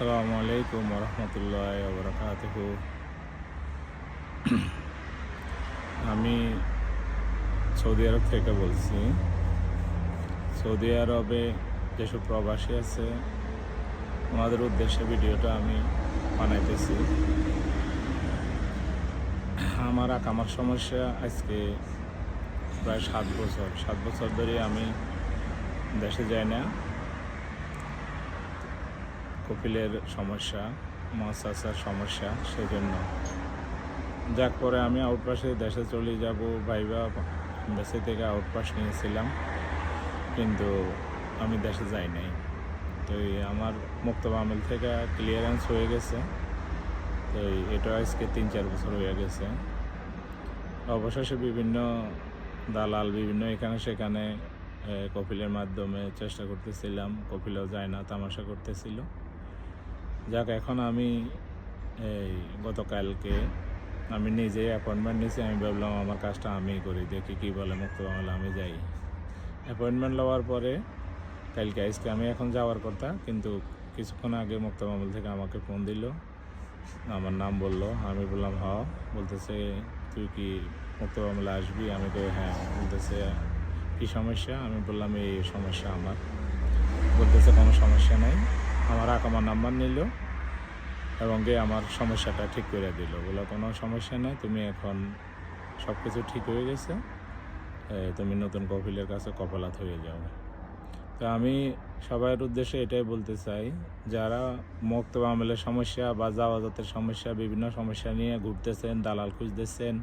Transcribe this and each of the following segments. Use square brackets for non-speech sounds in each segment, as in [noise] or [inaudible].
আসসালামু আলাইকুম রহমতুল্লাহ বরকাত আমি সৌদি আরব থেকে বলছি। সৌদি আরবে যেসব প্রবাসী আছে, ওনাদের উদ্দেশ্যে ভিডিওটা আমি বানাইতেছি। আমার আকামার সমস্যা আজকে প্রায় সাত বছর। সাত বছর ধরে আমি দেশে যাই না। কপিলের সমস্যা মাছ আসার সমস্যা, সেজন্য। যাক, পরে আমি আউটপাসে দেশে চলে যাব, ভাইবা দেশে থেকে আউটপাস নিয়েছিলাম। কিন্তু আমি দেশে যাই নাই। তো আমার মুক্ত আমেল থেকে ক্লিয়ারেন্স হয়ে গেছে। তো এটা আজকে তিন, চার বছর হয়ে গেছে। অবশেষে বিভিন্ন দালাল, বিভিন্ন এখানে সেখানে কপিলের মাধ্যমে চেষ্টা করতেছিলাম। কপিলও যায় না, তামাশা করতেছিল। যাক, এখন আমি এই গতকালকে আমি নিজে অ্যাপয়েন্টমেন্ট নিয়েছি আমি ভাবলাম আমার কাজটা আমি করি, দেখি কী বলে মুক্ত বাংলা, আমি যাই। অ্যাপয়েন্টমেন্ট লওয়ার পরে কালকে আজকে আমি এখন যাওয়ার কথা, কিন্তু কিছুক্ষণ আগে মুক্ত মামল থেকে আমাকে ফোন দিল, আমার নাম বলল, আমি বললাম, হ বলতেছে, তুই কি মুক্ত মামলা আসবি? আমি তো হ্যাঁ বলতেছে, কী সমস্যা? আমি বললাম, এই সমস্যা আমার। বলতেছে, কোনো সমস্যা নাই। আমার আকামার নাম্বার নিল এবং গিয়ে আমার সমস্যাটা ঠিক করে দিল। বলে, কোনো সমস্যা নেই, তুমি এখন সব কিছু ঠিক হয়ে গেছে। তুমি নতুন কপিলের কাছে কপালাত হয়ে যাও। তো আমি সবার উদ্দেশ্যে এটাই বলতে চাই, যারা মুক্ত আমলের সমস্যা বা জাওয়াজাতের সমস্যা, বিভিন্ন সমস্যা নিয়ে ঘুরতেছেন, দালাল খুঁজতেছেন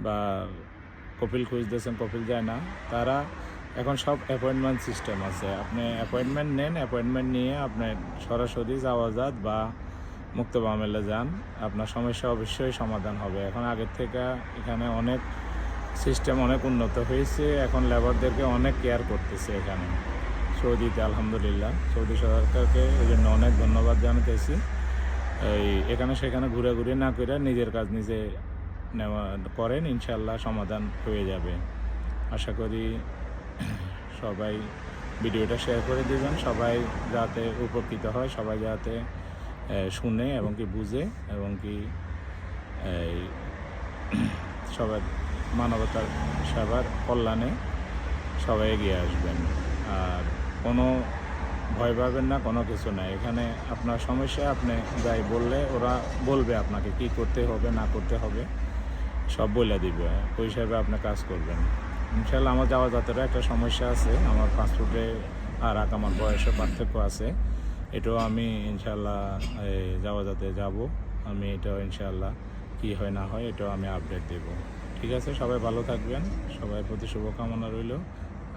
বা কপিল খুঁজতেছেন, কপিল যায় না, তারা এখন সব অ্যাপয়েন্টমেন্ট সিস্টেম আছে। আপনি অ্যাপয়েন্টমেন্ট নেন অ্যাপয়েন্টমেন্ট নিয়ে আপনি সরাসরি জাওয়াজাত বা মুক্ত বামেলে যান। আপনার সমস্যা অবশ্যই সমাধান হবে। এখন আগের থেকে এখানে অনেক সিস্টেম অনেক উন্নত হয়েছে। এখন লেবারদেরকে অনেক কেয়ার করতেছে এখানে। সৌদিতে আলহামদুলিল্লাহ। সৌদি সরকারকে এই জন্য অনেক ধন্যবাদ জানাতেছি এই এখানে সেখানে ঘুরে ঘুরে না করে নিজের কাজ নিজে নেওয়া, করেন ইনশাল্লাহ সমাধান হয়ে যাবে। আশা করি সবাই ভিডিওটা শেয়ার করে দিবেন, সবাই যাতে উপকৃত হয়, সবাই যাতে শুনে এবং কি বুঝে এবং কি [clears throat] সবার মানবতার সেবার কল্যাণে সবাই এগিয়ে আসবেন। আর কোনো ভয় পাবেন না, কোনো কিছু নাই এখানে আপনার সমস্যা, আপনি যাই বললে ওরা বলবে আপনাকে কি করতে হবে, না করতে হবে, সব বলে দিবে। ওই হিসাবে আপনি কাজ করবেন। ইনশাল্লাহ আমার যাওয়া যাত্রার একটা সমস্যা আছে। আমার পাসপোর্টে আর এক আমার বয়সের পার্থক্য আছে। এটাও আমি ইনশাল্লাহ যাওয়া যাতে যাব। আমি এটাও ইনশাল্লাহ কি হয় না হয় এটাও আমি আপডেট দেব। ঠিক আছে, সবাই ভালো থাকবেন। সবাই প্রতি শুভকামনা রইল।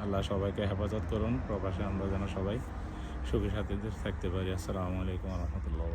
আল্লাহ সবাইকে হেফাজত করুন। প্রবাসে আমরা যেন সবাই সুখী সাথে থাকতে পারি। আসসালামু আলাইকুম রহমতুল্লাহ